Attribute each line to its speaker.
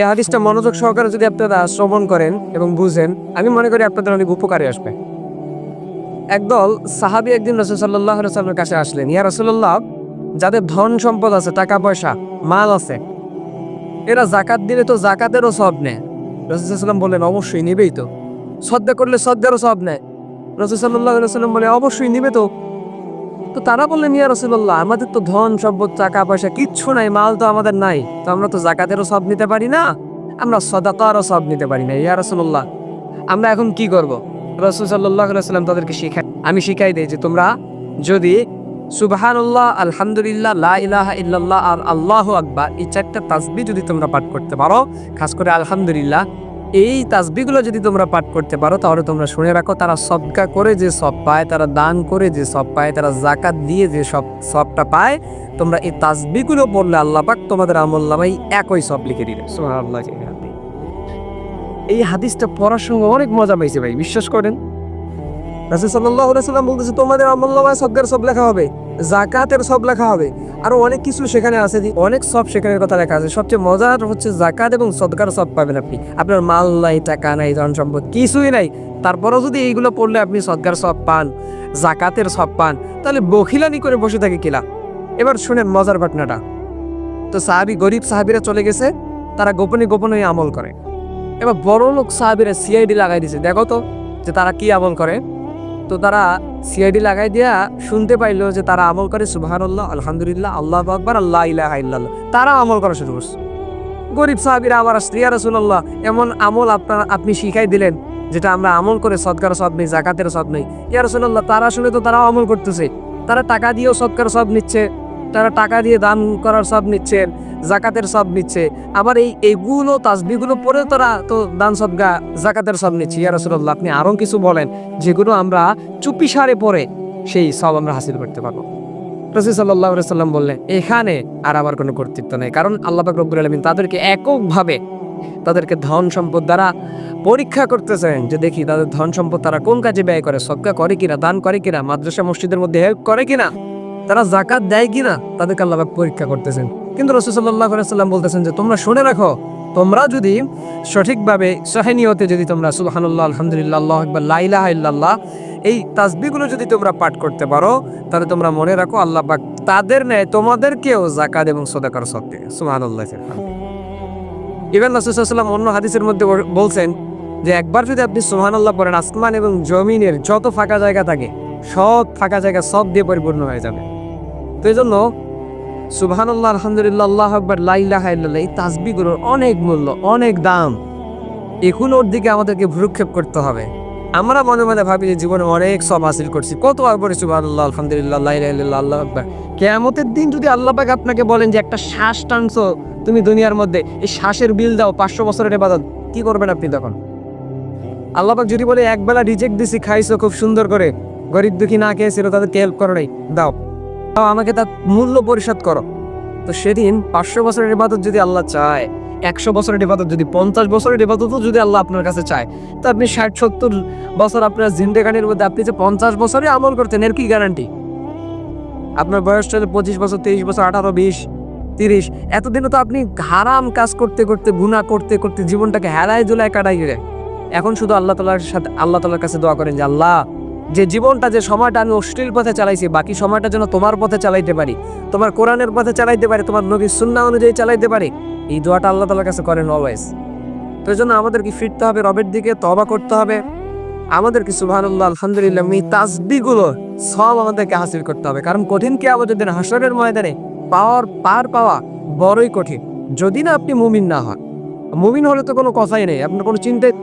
Speaker 1: এই হাদিসটা মনোযোগ সহকারে যদি আপনারা শ্রবণ করেন এবং বুঝেন, আমি মনে করি আপনাদের অনেক উপকারে আসবে। একদল সাহাবি একদিন রসুল সাল্লাহ সাল্লামের কাছে আসলেন, ইয়া রসুল্লাহ যাদের ধন সম্পদ আছে, টাকা পয়সা, মাল আছে, এরা জাকাত দিলে তো জাকাতেরও সব নেয়। রসুলাম বললেন, অবশ্যই নিবেই তো। শ্রদ্ধা করলে শ্রদ্ধারও সব নেয়। রসুল সাল্লাহ সাল্লাম বলে, অবশ্যই নিবে তো। তো তারা বললেন, ইয়া রসুল্লাহ আমাদের তো ধন, সম্পদ, টাকা, পয়সা কিচ্ছু নাই, মাল তো আমাদের নাই। তো আমরা তো জাকাতেরও সব নিতে পারি না, আমরা সদাতারও সব নিতে পারি না। ইয়া রসুল্লাহ আমরা এখন কি করব? রসুল সাল্লাম তাদেরকে শিখাই আমি শিখাই দিই যে তোমরা যদি সুবাহানুল্লাহ, আলহামদুলিল্লাহ, লা ইলাহা আর আল্লাহ আকবার, এই চারটা তাসবি যদি তোমরা পাঠ করতে পারো, খাস করে আলহামদুলিল্লাহ এই তাসবিগুলো যদি তোমরা পাঠ করতে পারো, তাহলে তোমরা শুনে রাখো, তারা সবকা করে যে সব পায়, তারা দান করে যে সব পায়, তারা জাকাত দিয়ে যে সব সবটা পায়, তোমরা এই তাসবিগুলো বললে আল্লাহ পাক তোমাদের আমল নামাই একই সব লিখে দিলে এই হাদিসটা পড়ার সঙ্গে অনেক মজা পাইছে ভাই, বিশ্বাস করেন? রাসূল আলাইহি সাল্লাম বলতেছে, তোমাদের আমল নামায় সবগার সব লেখা হবে। জাকাতের সব লেখা হবে। আরও অনেক কিছু সেখানে আছে অনেক সব সেখানে কথা লেখা আছে। সবচেয়ে মজার হচ্ছে জাকাত এবং সদকার সব পাবেন আপনি। আপনার মাল নাই, টাকা নাই, ধন সম্পদ কিছুই নাই। তারপরও যদি এইগুলো পড়লে আপনি সদকার সব পান, জাকাতের সব পান, তাহলে বখিলানি করে বসে থাকে কিলা এবার শুনেন মজার ঘটনাটা। তো সাহাবি গরিব সাহাবিরা চলে গেছে, তারা গোপনে গোপনে আমল করে। এবার বড় লোক সাহাবিরা সিআইডি লাগাই দিছে। দেখো তো যে তারা কি আমল করে? তো তারা সিআইডি লাগাই দিয়া শুনতে পাইলো যে তারা আমল করে, সুবাহানুল্লাহ, আলহামদুলিল্লাহ, আল্লাহ আকবর আল্লাহ ইলাহ ইল্লাল্লাহ। তারা আমল করা শুরু করছে। গরিব সাহাবিরা আবার আসছে রাসূলুল্লাহ, এমন আমল আপনার, আপনি শিখাই দিলেন যেটা আমরা আমল করে সৎকার সব নেই, জাকাতের সব নেই। ইয়া রসুল্লাহ তারা শুনে তো তারাও আমল করতেছে। তারা টাকা দিয়েও সৎকার সব নিচ্ছে। তারা টাকা দিয়ে দান করার সব নিচ্ছেন জাকাতের সব নিচ্ছে। আবার এই এগুলো তাসবিগুলো পরে তারা তো দান সদগা, জাকাতের সব নিচ্ছে। ইয়া আপনি আরও কিছু বলেন, যেগুলো আমরা চুপি সারে পরে সেই সব আমরা হাসিল করতে পারব। রসুল সাল্লাহ সাল্লাম বললেন, এখানে আর আবার কোনো কর্তৃত্ব নেই। কারণ আল্লাহ রব্বুল আলমিন তাদেরকে এককভাবে তাদেরকে ধন সম্পদ দ্বারা পরীক্ষা করতেছেন যে দেখি তাদের ধন সম্পদ তারা কোন কাজে ব্যয় করে সবকা করে কিনা, দান করে কিনা, মাদ্রাসা, মসজিদের মধ্যে হেল্প করে কিনা। তারা জাকাত দেয় কিনা তাদেরকে আল্লাহ পরীক্ষা করতেছেন। কিন্তু রসুল সাল্লাহ সাল্লাম বলতেছেন যে তোমরা শুনে রাখো তোমরা যদি সঠিকভাবে সহানিয়তে যদি তোমরা সুবহানাল্লাহ আলহামদুলিল্লাহ আল্লাহ আকবার লাইলাহ ইল্লাল্লাহ এই তাসবিগুলো যদি তোমরা পাঠ করতে পারো তাহলে তোমরা মনে রাখো আল্লাহ পাক তাদের ন্যায় তোমাদেরকেও জাকাত এবং সদাকার সত্যি। সুবহানাল্লাহ ইবেন রাসুসাল্লাম অন্য হাদিসের মধ্যে বলছেন যে একবার যদি আপনি সুবহানাল্লাহ পড়েন আসমান এবং জমিনের যত ফাঁকা জায়গা থাকে সব ফাঁকা জায়গা সব দিয়ে পরিপূর্ণ হয়ে যাবে। তো এই জন্য সুবহানাল্লাহ, আলহামদুলিল্লাহ, আল্লাহ আকবার লাইলাহ এই তাসবিগুলোর অনেক মূল্য, অনেক দাম। ওর দিকে আমাদেরকে ভ্রুক্ষেপ করতে হবে। আমরা মনে মনে ভাবি যে জীবনে অনেক সব হাসিল করছি। কত আকবর সুবহানাল্লাহ, আলহামদুলিল্লাহ লাইলাহ আল্লাহ আকবার। কেয়ামতের দিন যদি আল্লাহ পাক আপনাকে বলেন যে একটা শ্বাস টানছো তুমি দুনিয়ার মধ্যে, এই শ্বাসের বিল দাও, পাঁচশো বছরের এবাদত কি করবেন আপনি তখন? আল্লাহ পাক যদি বলে, একবেলা রিজেক্ট দিছি, খাইছো খুব সুন্দর করে, গরিব দুঃখী না খেয়েছিল তাদেরকে হেল্প করো নাই, দাও। আমাকে তার মূল্য পরিশোধ করো। তো সেদিন পাঁচশো বছরের ইবাদত যদি আল্লাহ চায়, একশো বছরের ইবাদত যদি পঞ্চাশ বছরের ইবাদতও যদি আল্লাহ আপনার কাছে চায়, তো আপনি ষাট, সত্তর বছর আপনার জিন্দেগানির মধ্যে আপনি যে পঞ্চাশ বছরে আমল করতেন, এর কি গ্যারান্টি আপনার বয়সটা হলো পঁচিশ বছর তেইশ বছর, আঠারো, বিশ, তিরিশ, এতদিনে তো আপনি হারাম কাজ করতে করতে গুণা করতে করতে জীবনটাকে হেলায় জুলায় কাটাই এখন শুধু আল্লাহ তালার সাথে, আল্লাহ তালার কাছে দোয়া করেন যে, আল্লাহ যে জীবনটা, যে সময়টা আমি অশ্লীল পথে চালাইছি, বাকি সময়টা যেন তোমার পথে চালাইতে পারি, তোমার কোরআনের পথে চালাইতে পারি, তোমার নবীর সুন্না অনুযায়ী চালাইতে পারি, এই দোয়াটা আল্লাহ তালার কাছে করেন অলওয়েজ তো এই জন্য আমাদেরকে ফিরতে হবে রবের দিকে তবা করতে হবে। আমাদের আমাদেরকে সুবহানাল্লাহ, আলহামদুলিল্লাহ, এই তাসবিগুলো সব আমাদেরকে হাসিল করতে হবে। কারণ কঠিন কি আমাদের দিন হাসরের ময়দানে পাওয়ার, পার পাওয়া বড়ই কঠিন। যদি না আপনি মুমিন না হন, মুমিন হলে তো কোনো কথাই নেই। আপনার কোনো চিন্তায়